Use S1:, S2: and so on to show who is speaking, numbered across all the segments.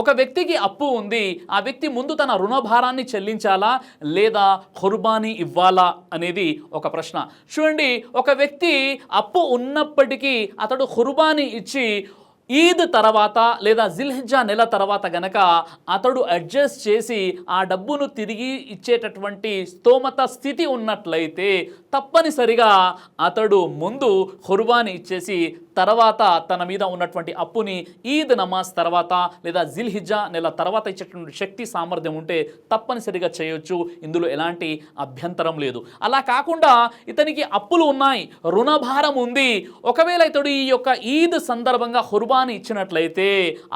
S1: ఒక వ్యక్తికి అప్పు ఉంది ఆ వ్యక్తి ముందు తన రుణభారాన్ని చెల్లించాలా లేదా ఖుర్బానీ ఇవ్వాలా అనేది ఒక ప్రశ్న. చూడండి ఒక వ్యక్తి అప్పు ఉన్నప్పటికీ అతడు ఖుర్బానీ ఇచ్చి ఈద్ తర్వాత లేదా జిల్హిజా నెల తర్వాత గనక అతడు అడ్జస్ట్ చేసి ఆ డబ్బును తిరిగి ఇచ్చేటటువంటి స్తోమత స్థితి ఉన్నట్లయితే తప్పనిసరిగా అతడు ముందు హుర్వాని ఇచ్చేసి తర్వాత తన మీద ఉన్నటువంటి అప్పుని ఈద్ నమాజ్ తర్వాత లేదా జిల్హిజా నెల తర్వాత ఇచ్చేటువంటి శక్తి సామర్థ్యం ఉంటే తప్పనిసరిగా చేయొచ్చు. ఇందులో ఎలాంటి అభ్యంతరం లేదు. అలా కాకుండా ఇతనికి అప్పులు ఉన్నాయి రుణభారం ఉంది. ఒకవేళ ఇతడు ఈ యొక్క ఈద్ సందర్భంగా హుర్బాన్ ఇచ్చినట్లయితే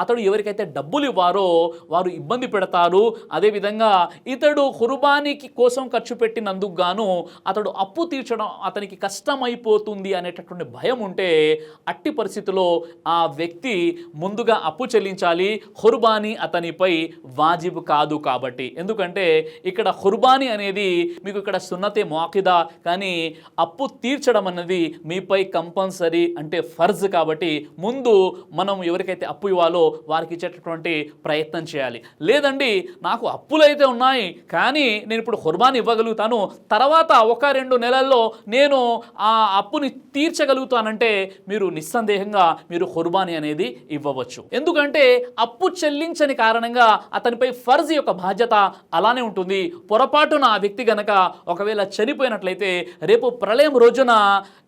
S1: అతడు ఎవరికైతే డబ్బులు ఇవ్వారో వారు ఇబ్బంది పెడతారు. అదేవిధంగా ఇతడు హుర్బానికి కోసం ఖర్చు పెట్టినందుకు గాను అతడు అప్పు తీర్చడం అతనికి కష్టమైపోతుంది అనేటటువంటి భయం ఉంటే అట్టి పరిస్థితిలో ఆ వ్యక్తి ముందుగా అప్పు చెల్లించాలి. హుర్బానీ అతనిపై వాజిబు కాదు కాబట్టి. ఎందుకంటే ఇక్కడ హుర్బానీ అనేది మీకు ఇక్కడ సున్నతే మోకిదా కానీ అప్పు తీర్చడం అన్నది మీపై కంపల్సరీ అంటే ఫర్జ్ కాబట్టి ముందు మనం ఎవరికైతే అప్పు ఇవ్వాలో వారికి ఇచ్చేటటువంటి ప్రయత్నం చేయాలి. లేదండి నాకు అప్పులు అయితే ఉన్నాయి కానీ నేను ఇప్పుడు హుర్బాన్ ఇవ్వగలుగుతాను. తర్వాత ఒక రెండు నెలల్లో నేను ఆ అప్పుని తీర్చగలుగుతానంటే మీరు నిస్సందేహంగా మీరు హుర్బానీ అనేది ఇవ్వవచ్చు. ఎందుకంటే అప్పు చెల్లించని కారణంగా అతనిపై ఫర్జ్ యొక్క బాధ్యత అలానే ఉంటుంది. పొరపాటున ఆ వ్యక్తి గనక ఒకవేళ చనిపోయినట్లయితే రేపు ప్రళయం రోజున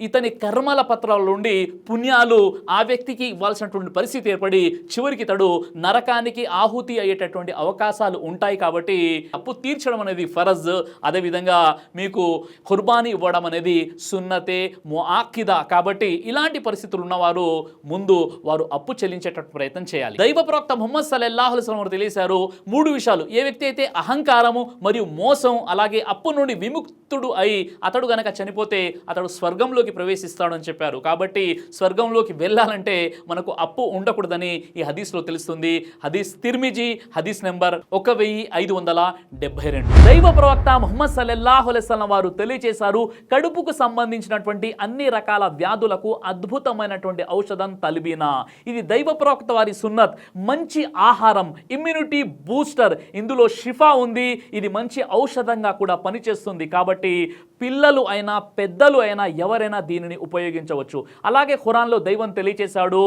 S1: ఇతని కర్మల పత్రాల నుండి పుణ్యాలు ఆ వ్యక్తికి ఇవ్వాల్సినటువంటి పరిస్థితి ఏర్పడి చివరికి తడు నరకానికి ఆహుతి అయ్యేటటువంటి అవకాశాలు ఉంటాయి కాబట్టి అప్పు తీర్చడం అనేది ఫరజ్. అదేవిధంగా మీకు ఖుర్బానీ ఇవ్వడం అనేది సున్నతే ముఆక్కిదా. కాబట్టి ఇలాంటి పరిస్థితులు ఉన్నవారు ముందు వారు అప్పు చెల్లించేటట్టు ప్రయత్నం చేయాలి. దైవ ప్రవక్త ముహమ్మద్ సల్లల్లాహు వారు తెలియశారు మూడు విషయాలు. ఏ వ్యక్తి అయితే అహంకారము మరియు మోసం అలాగే అప్పు నుండి విముక్తుడు అయి అతడు గనక చనిపోతే అతడు స్వర్గంలోకి ప్రవేశిస్తాడని చెప్పారు. కాబట్టి స్వర్గంలోకి వెళ్ళాలంటే మనకు అప్పు ఉండకూడదని ఈ హదీస్లో తెలుస్తుంది. హదీస్ తిర్మిజీ హదీస్ నెంబర్ ఒక వెయ్యి ఐదు వందల డెబ్బై రెండు. దైవ ప్రవక్త ముహమ్మద్ సల్లల్లాహు వారు తెలియజేశారు కడుపుకు సంబంధించినటువంటి అన్ని రకాల వ్యాధులకు అద్భుతమైన అద్భుతమైనటువంటి ఔషధం తలిబీనా. ఇది దైవ ప్రవక్త వారి సున్నత్. మంచి ఆహారం ఇమ్యూనిటీ బూస్టర్ ఇందులో షిఫా ఉంది. ఇది మంచి ఔషధంగా కూడా పనిచేస్తుంది. కాబట్టి పిల్లలు అయినా పెద్దలు అయినా ఎవరైనా దీనిని ఉపయోగించవచ్చు. అలాగే ఖురాన్లో దైవం తెలియచేశాడు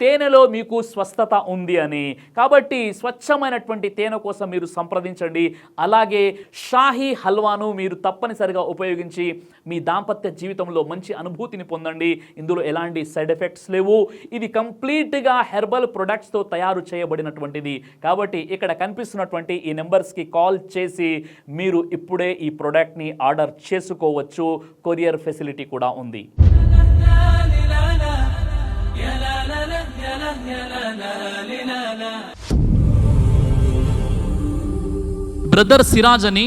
S1: తేనెలో మీకు స్వస్థత ఉంది అని. కాబట్టి స్వచ్ఛమైనటువంటి తేనె కోసం మీరు సంప్రదించండి. అలాగే షాహీ హల్వాను మీరు తప్పనిసరిగా ఉపయోగించి మీ దాంపత్య జీవితంలో మంచి అనుభూతిని పొందండి. ఇందులో ఎలాంటి సైడ్ ఎఫెక్ట్స్ లేవు. ఇది కంప్లీట్గా హెర్బల్ ప్రొడక్ట్స్తో తయారు చేయబడినటువంటిది. కాబట్టి ఇక్కడ కనిపిస్తున్నటువంటి ఈ నెంబర్స్కి కాల్ చేసి మీరు ఇప్పుడే ఈ ప్రోడక్ట్ని ఆర్డర్ చేసుకోవచ్చు. కొరియర్ ఫెసిలిటీ కూడా ఉంది. బ్రదర్ సిరాజ్ అని